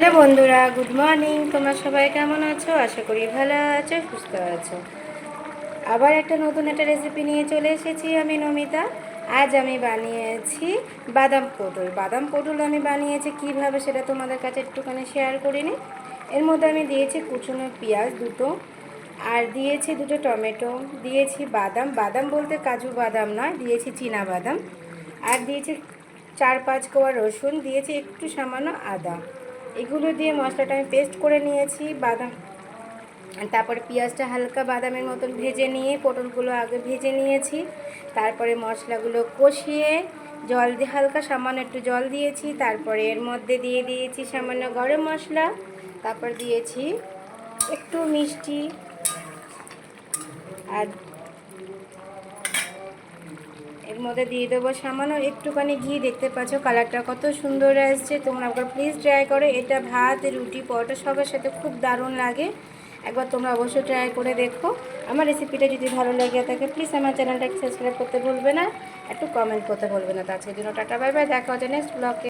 Hello বন্ধুরা good morning তোমরা সবাই কেমন আছো? আশা করি ভালো আছো, সুস্থ আছো। আবার একটা নতুন একটা রেসিপি নিয়ে চলে এসেছি আমি নমিতা। আজ আমি বানিয়েছি বাদাম পটল। বাদাম পটল আমি বানিয়েছি কীভাবে সেটা তোমাদের কাছে একটুখানি শেয়ার করে নিই এর মধ্যে আমি দিয়েছি কুচুনো পেঁয়াজ দুটো, আর দিয়েছি দুটো টমেটো। দিয়েছি বাদাম। বাদাম বলতে কাজু বাদাম নয়, দিয়েছি চীনা বাদাম। আর দিয়েছি চার পাঁচ কোয়া রসুন, দিয়েছি একটু সামান্য আদা। এগুলো দিয়ে মশলাটা আমি পেস্ট করে নিয়েছি, বাদাম, তারপরে পেঁয়াজটা হালকা বাদামের মতন ভেজে নিয়ে পটলগুলো আগে ভেজে নিয়েছি, তারপরে মশলাগুলো কষিয়ে জল দিয়ে হালকা সামান্য একটু জল দিয়েছি, তারপরে এর মধ্যে দিয়ে দিয়েছি সামান্য গরম মশলা, তারপর দিয়েছি একটু মিষ্টি, আর এর মধ্যে দিয়ে দেবো সামান্য একটুখানি ঘি। দেখতে পাচ্ছ কালারটা কত সুন্দর আসছে তোমরা একবার প্লিজ ট্রাই করো। এটা ভাত, রুটি, পরোটা সবার সাথে খুব দারুণ লাগে। একবার তোমরা অবশ্যই ট্রাই করে দেখো। আমার রেসিপিটা যদি ভালো লাগে থাকে প্লিজ আমার চ্যানেলটাকে সাবস্ক্রাইব করতে ভুলবে না। একটু কমেন্ট করতে ভুলবে না। তার জন্য টাটা বাই বাই দেখা হচ্ছে নেক্সট ব্লগে